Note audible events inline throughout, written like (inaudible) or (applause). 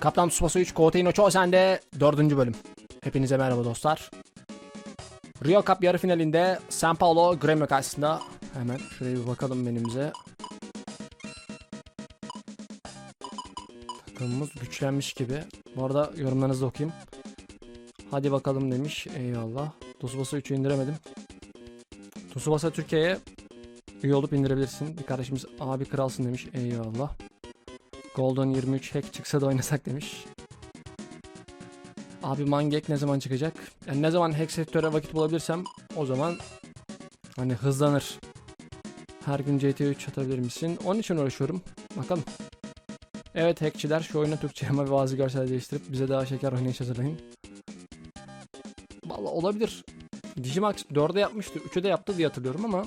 Kaptan Tsubasa 3 Koutei Çoğu sende 4. bölüm. Hepinize merhaba dostlar. Rio Cup yarı finalinde San Paulo Gremio karşısında hemen şuraya bir bakalım menümüze. Takımımız güçlenmiş gibi. Bu arada yorumlarınızı okuyayım. Hadi bakalım demiş. Eyvallah. Tsubasa 3'ü indiremedim. Tsubasa Türkiye'ye üye olup indirebilirsin. Bir kardeşimiz abi kralsın demiş. Eyvallah. Golden 23 hack çıksa da oynasak demiş. Abi Mangek ne zaman çıkacak? Yani ne zaman hack sektöre vakit bulabilirsem o zaman hani hızlanır. Her gün CT3 atabilir misin? Onun için uğraşıyorum. Bakalım. Evet hackçiler şu oyuna Türkçe ama bazı görsel değiştirip bize daha şeker oynayış hazırlayın. Valla olabilir. Digimax 4'e yapmıştı. 3'e de yaptı diye hatırlıyorum ama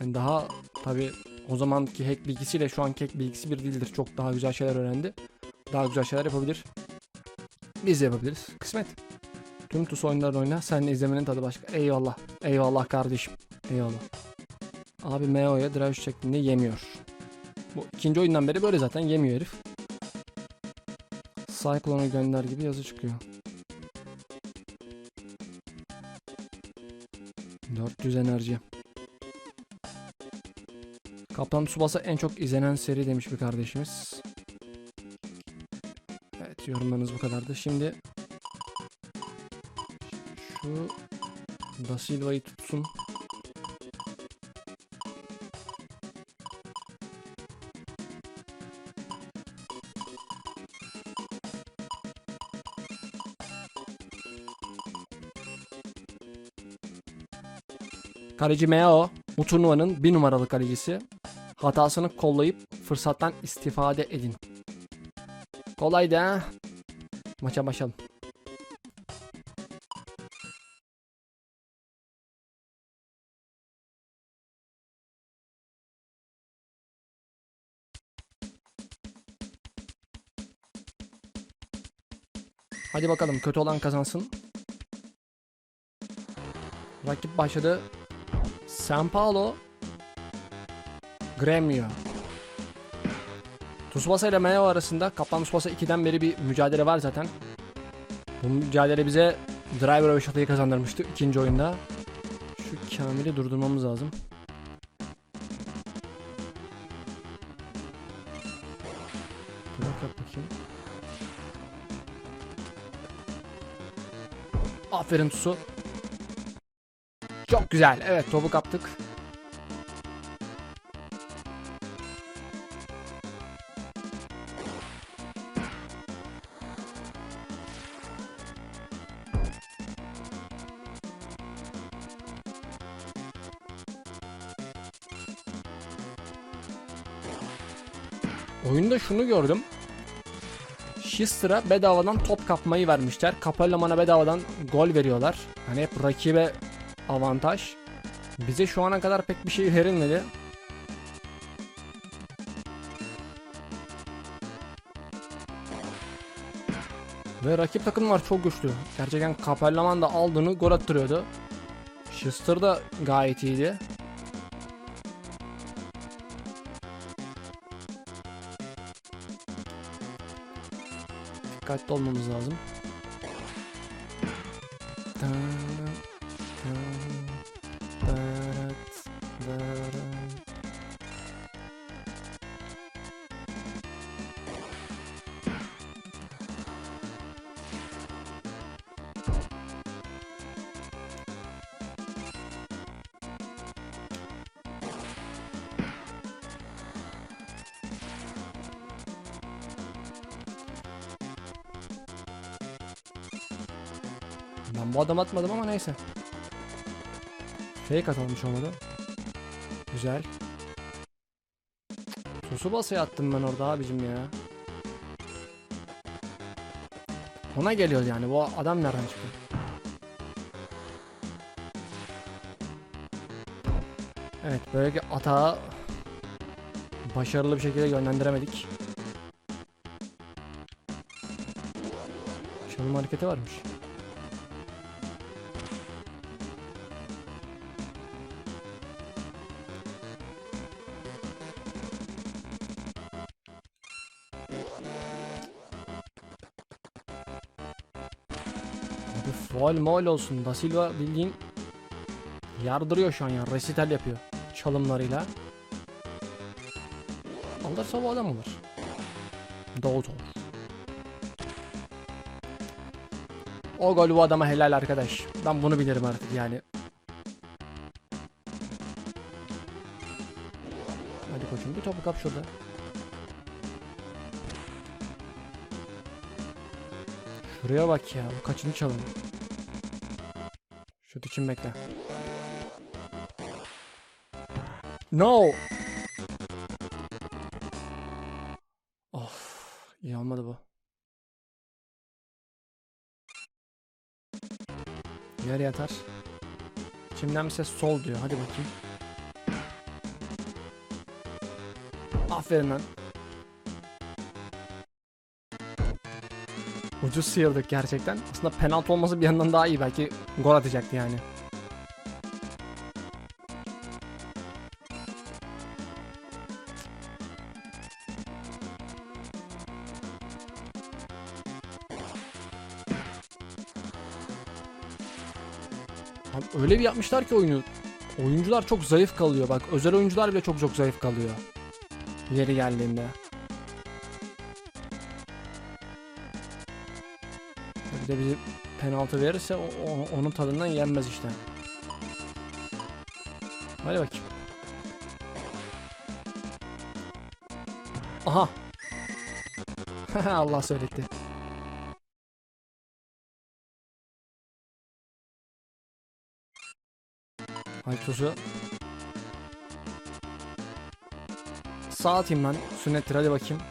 yani daha tabi o zamanki hack bilgisiyle şu anki hack bilgisi bir değildir. Çok daha güzel şeyler öğrendi. Daha güzel şeyler yapabilir. Biz de yapabiliriz. Kısmet. Tüm TUS oyunlarını oyna. Sen izlemenin tadı başka. Eyvallah. Eyvallah kardeşim. Eyvallah. Abi Meo'ya drive şeklinde yemiyor. Bu ikinci oyundan beri böyle zaten yemiyor herif. Cyclone'u gönder gibi yazı çıkıyor. 400 enerji. Kaptan Tsubasa en çok izlenen seri demiş bir kardeşimiz. Evet yorumlarınız bu kadardı. Şimdi şu Da Silva'yı tutsun. Kaleci Meo bu turnuvanın bir numaralı kalecisi. Hatasını kollayıp fırsattan istifade edin. Kolay da. Maça başlayalım. Hadi bakalım kötü olan kazansın. Rakip başladı. San Paulo Gremio. Tsubasa ile Meo arasında Kaptan Tsubasa 2'den beri bir mücadele var zaten. Bu mücadele bize Driver ve Shota'yı kazandırmıştı ikinci oyunda. Şu Kamil'i durdurmamız lazım. Bırak at bakayım. Aferin Tsu. Çok güzel. Evet topu kaptık. Şunu gördüm. Shister'a bedavadan top kapmayı vermişler. Kapellamana bedavadan gol veriyorlar. Hani hep rakibe avantaj. Bize şu ana kadar pek bir şey verilmedi. Ve rakip takımlar çok güçlü. Gerçekten Kapellaman da aldığını gol attırıyordu. Schuster da gayet iyiydi. Dikkatli olmamız lazım. Ben bu adam atmadım ama neyse. Fake atılmış olmadı. Güzel. Sosu basaya attım ben orada abicim ya. Ona geliyor yani bu adam nereden çıktı? Evet böyle bir atağı başarılı bir şekilde yönlendiremedik. Çalım hareketi varmış. Faul mol olsun. Da Silva bildiğin yardırıyor şu an ya. Resital yapıyor. Çalımlarıyla. Alırsa bu adam olur. Davut olur. O gol bu adama helal arkadaş. Ben bunu bilirim artık yani. Hadi koçum bir topu kap şurada. Şuraya bak ya. Bu kaçıncı çalım? İçin bekle. No. Of. iyi olmadı bu. Yarı yatar. İçimden bir ses sol diyor. Hadi bakayım. Aferin lan. Ucuz sıyırdık gerçekten. Aslında penaltı olması bir yandan daha iyi. Belki gol atacaktı yani. Abi öyle bir yapmışlar ki oyunu. Oyuncular çok zayıf kalıyor. Bak özel oyuncular bile çok çok zayıf kalıyor. Yeri geldiğinde. Bir de bizi penaltı verirse o- o- onun tadından yenmez işte. Hadi bakayım. Aha. (laughs) Allah söyletti. Aytosu. Sağ atayım ben. Sünnettir hadi bakayım.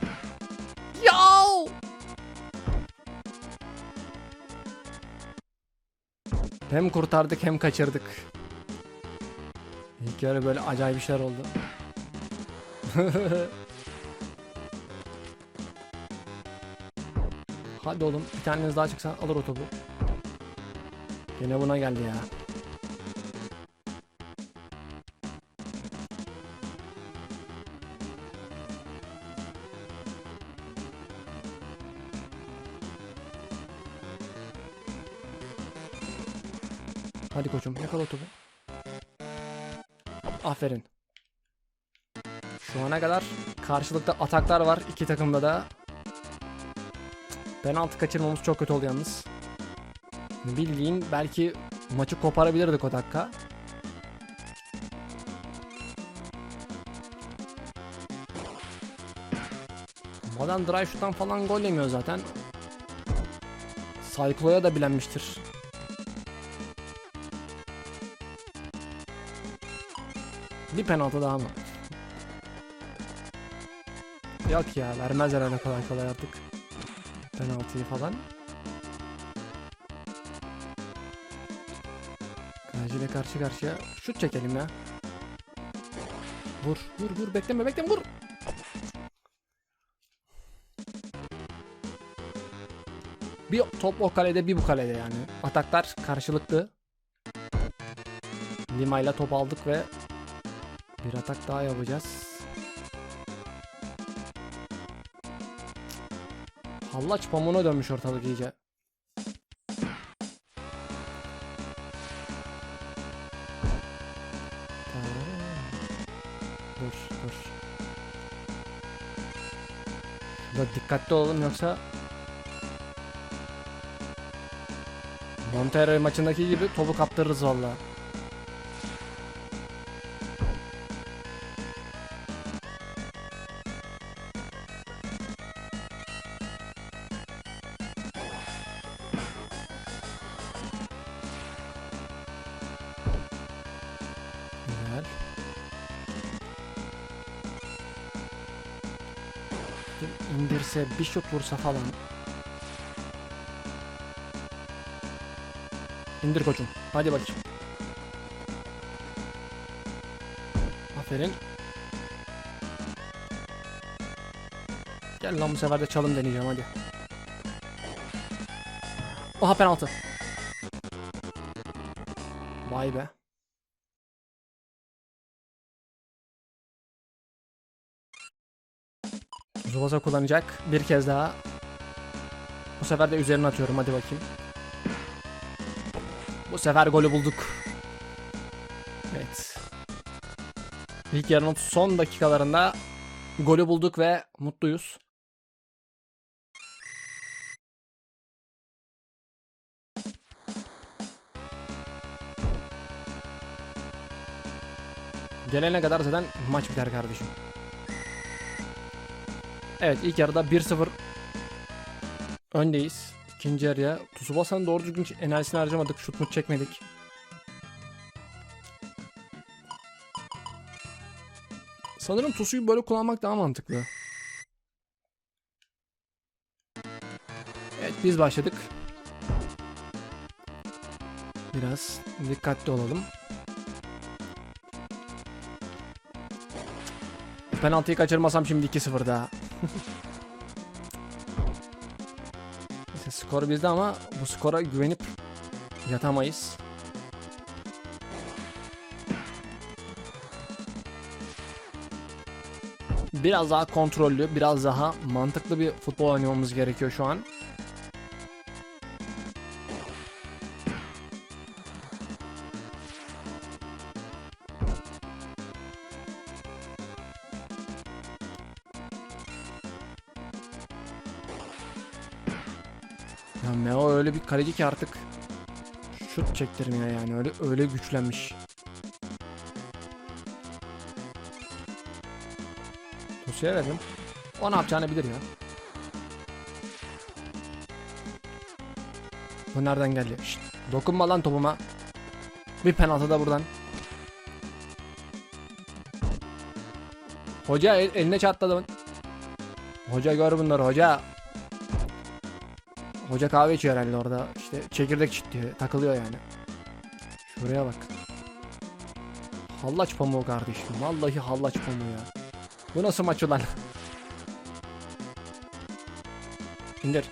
Hem kurtardık hem kaçırdık. İlk yarı böyle acayip işler oldu. (laughs) Hadi oğlum bir taneniz daha çıksan alır o topu. Yine buna geldi ya. Hadi koçum yakala topu. Aferin. Şu ana kadar karşılıkta ataklar var iki takımda da. Penaltı kaçırmamız çok kötü oldu yalnız. Bildiğin belki maçı koparabilirdik o dakika. Modern Dry Shoot'tan falan gol yemiyor zaten. Cyclo'ya da bilenmiştir. Bir penaltı daha mı? Yok ya vermez herhalde kolay kolay artık. Penaltıyı falan. Kaleci ile karşı karşıya şut çekelim ya. Vur vur vur bekleme bekleme vur. Bir top o kalede bir bu kalede yani. Ataklar karşılıklı. Lima ile top aldık ve bir atak daha yapacağız. Hallaç pamuğuna dönmüş ortalık iyice. Dur dur. Şurada dikkatli olalım yoksa Monterrey maçındaki gibi topu kaptırırız vallahi. Bir şut vursa falan. İndir koçum. Hadi bakayım. Aferin. Gel lan bu sefer de çalım deneyeceğim hadi. Oha penaltı. Vay be. Zubasa kullanacak bir kez daha. Bu sefer de üzerine atıyorum hadi bakayım. Bu sefer golü bulduk. Evet. İlk yarının son dakikalarında golü bulduk ve mutluyuz. Gelene kadar zaten maç biter kardeşim. Evet ilk yarıda 1-0 öndeyiz. İkinci yarıya Tsubasa'nın doğru düzgün enerjisini harcamadık. Şut mut çekmedik. Sanırım Tusu'yu böyle kullanmak daha mantıklı. Evet biz başladık. Biraz dikkatli olalım. Penaltıyı kaçırmasam şimdi 2-0 daha. Neyse, skor bizde ama bu skora güvenip yatamayız. Biraz daha kontrollü, biraz daha mantıklı bir futbol oynamamız gerekiyor şu an. Kaleci ki artık şut çektirmiyor yani öyle öyle güçlenmiş. Tusu'ya verdim. O ne yapacağını bilir ya. Bu nereden geldi? Şşt, dokunma lan topuma. Bir penaltı da buradan. Hoca el- eline çarptı adamın. Hoca gör bunları hoca. Hoca kahve içiyor herhalde orada. İşte çekirdek çitliyor. Takılıyor yani. Şuraya bak. Hallaç pamuğu kardeşim. Vallahi hallaç pamuğu ya. Bu nasıl maç ulan? İndir.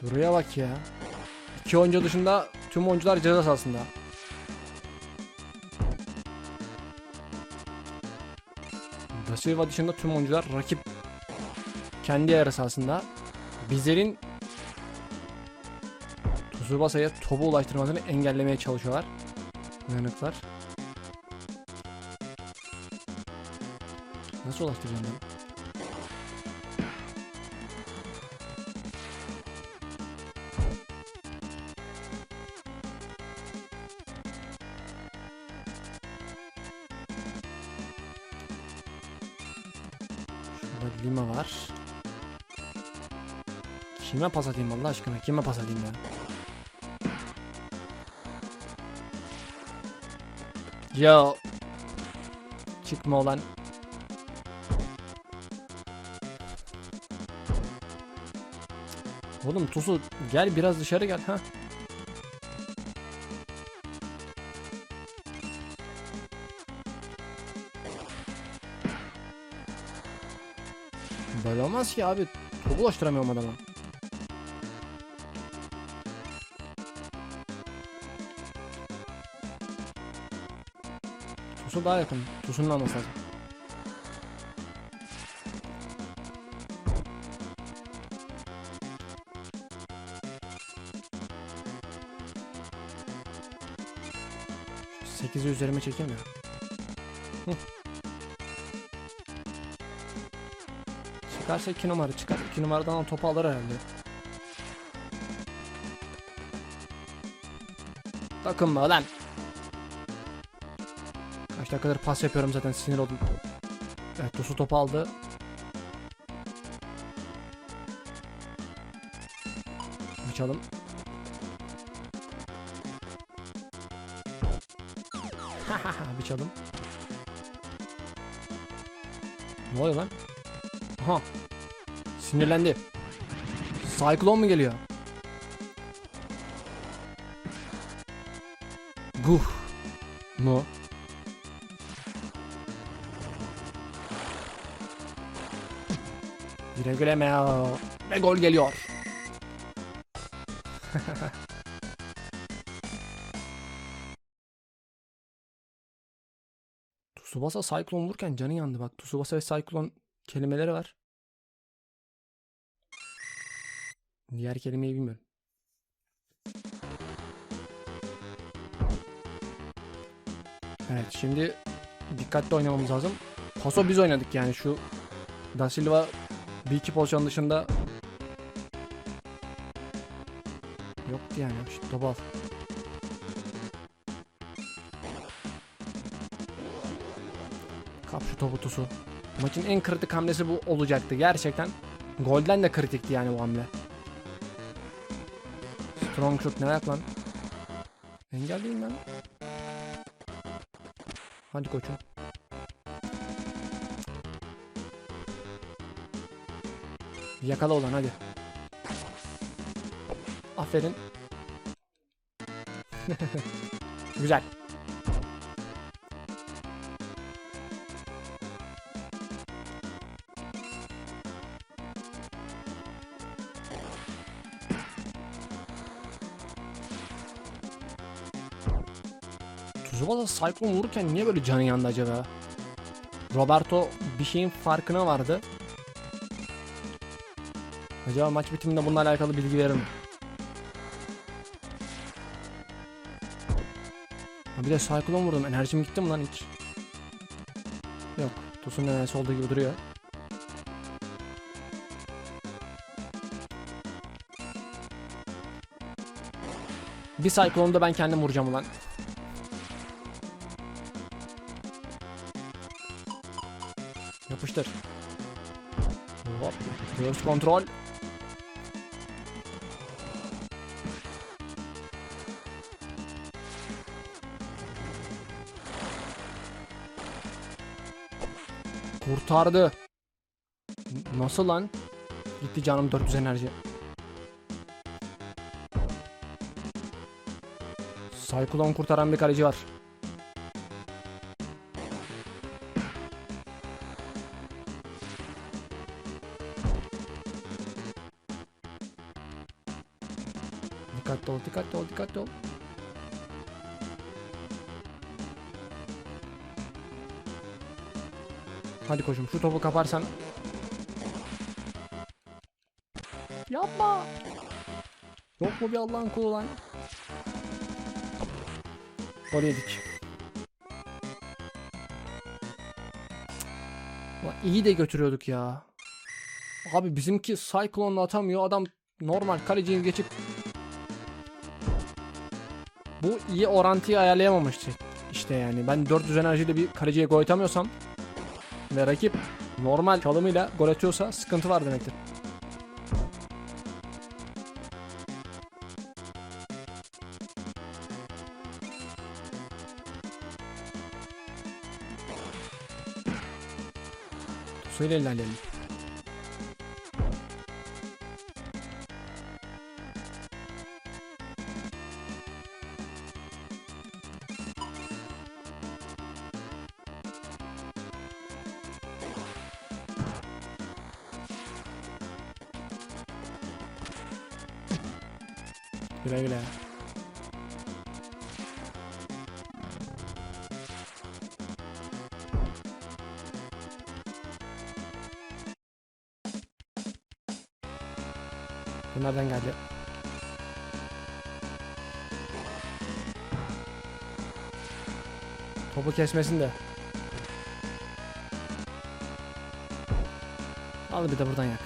Şuraya bak ya. İki oyuncu dışında tüm oyuncular ceza sahasında. Da Silva dışında tüm oyuncular rakip kendi yarı sahasında. Bizlerin Tsubasa'ya topu ulaştırmasını engellemeye çalışıyorlar. Uyanıklar. Nasıl ulaştıracağım ben? Kime pas atayım Allah aşkına? Kime pas atayım ya? Yo. Çıkma olan. Oğlum Tusu gel biraz dışarı gel ha. Böyle olmaz ki abi. Topu ulaştıramıyorum adama. Tusu daha yakın. Tusu'nun alması lazım. Şu 8'i üzerime. Hı. Çıkarsa 2 numara çıkar. 2 numaradan topu alır herhalde. Takınma lan. Dakikadır pas yapıyorum zaten sinir oldum. Evet Tosu topu aldı. Bir çalım. bir çalım. Ne oluyor lan? Aha. Sinirlendi. Cyclone mu geliyor? Guh. Mu. Güle güle Meo. Ve gol geliyor. (laughs) Tsubasa Cyclone vururken canı yandı bak. Tsubasa ve Cyclone kelimeleri var. Diğer kelimeyi bilmiyorum. Evet şimdi dikkatli oynamamız lazım. Paso biz oynadık yani şu Da Silva bir iki pozisyon dışında yoktu yani. Şu topu al. Kap şu topu tusu. Maçın en kritik hamlesi bu olacaktı gerçekten. Golden de kritikti yani bu hamle. Strong shot ne ayak lan? Engel değil lan? Hadi koçum. Yakala olan hadi. Aferin. (laughs) Güzel. Tsubasa Cyclone vururken niye böyle canı yandı acaba? Roberto bir şeyin farkına vardı. Acaba maç bitiminde bununla alakalı bilgi verir mi? Bir de Cyclone vurdum. Enerjim gitti mi lan hiç? Yok. Tosun enerjisi olduğu gibi duruyor. Bir Cyclone'da ben kendim vuracağım ulan. Yapıştır. Hop. Göğüs kontrol. Kurtardı. Nasıl lan? Gitti canım 400 enerji. Cyclone kurtaran bir kaleci var. Dikkatli ol, dikkatli ol, dikkatli ol. Hadi koşum şu topu kaparsan. Yapma. Yok mu bir Allah'ın kulu lan? Gol yedik. Ulan iyi de götürüyorduk ya. Abi bizimki Cyclone'la atamıyor. Adam normal kaleciyi geçip bu iyi orantıyı ayarlayamamıştı. İşte yani ben 400 enerjiyle bir kaleciye gol atamıyorsam ve rakip normal çalımıyla gol atıyorsa sıkıntı var demektir. Söyle ilerleyelim. Bu nereden geldi? Topu kesmesin de. Al bir de buradan yak.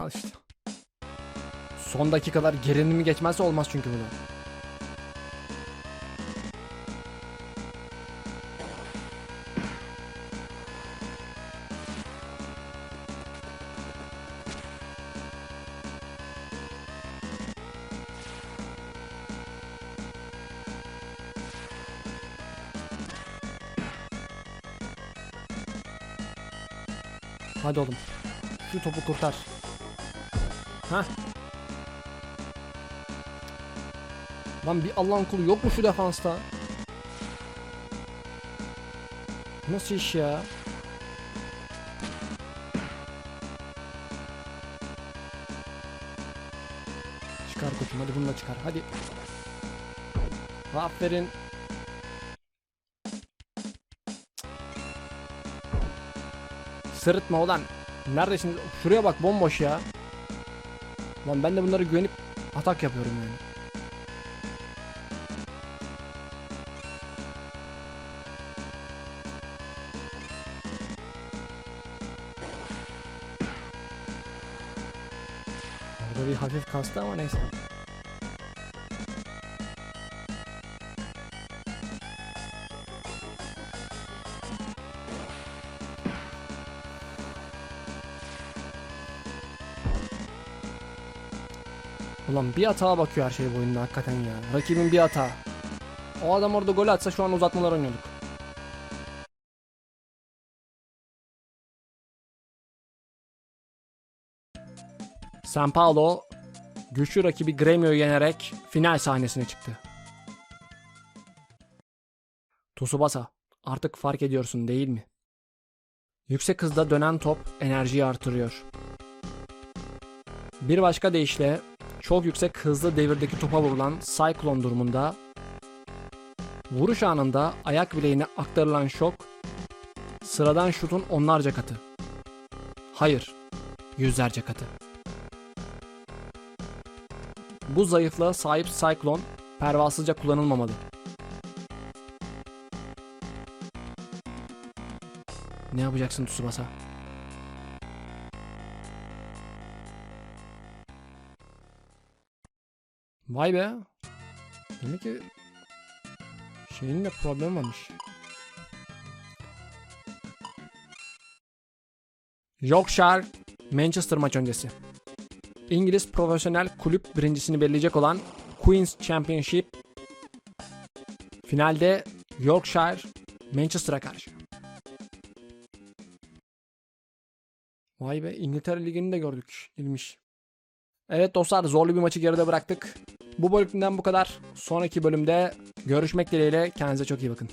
Al işte. Son dakikalar gerilimi geçmezse olmaz çünkü bunu. Hadi oğlum. Şu topu kurtar. Hah. Lan bir Allah'ın kulu yok mu şu defansta? Nasıl iş ya? Çıkar koçum hadi bununla çıkar hadi. Aferin. Sırıtma ulan. Nerede şimdi? Şuraya bak bomboş ya. Lan ben de bunlara güvenip atak yapıyorum yani. Orada bir hafif kastı ama neyse. Ulan bir hata bakıyor her şey bu oyunda hakikaten ya. Rakibin bir hata. O adam orada gol atsa şu an uzatmalar oynuyorduk. San Paulo güçlü rakibi Gremio'yu yenerek final sahnesine çıktı. Tsubasa artık fark ediyorsun değil mi? Yüksek hızda dönen top enerjiyi artırıyor. Bir başka deyişle çok yüksek hızlı devirdeki topa vurulan Cyclone durumunda vuruş anında ayak bileğine aktarılan şok sıradan şutun onlarca katı. Hayır, yüzlerce katı. Bu zayıflığa sahip Cyclone pervasızca kullanılmamalı. Ne yapacaksın Tsubasa? Vay be. Demek ki şeyin de problem varmış. Yorkshire Manchester maç öncesi. İngiliz profesyonel kulüp birincisini belirleyecek olan Queen's Championship finalde Yorkshire Manchester'a karşı. Vay be İngiltere Ligi'ni de gördük. İlmiş. Evet dostlar zorlu bir maçı geride bıraktık. Bu bölümden bu kadar. Sonraki bölümde görüşmek dileğiyle. Kendinize çok iyi bakın.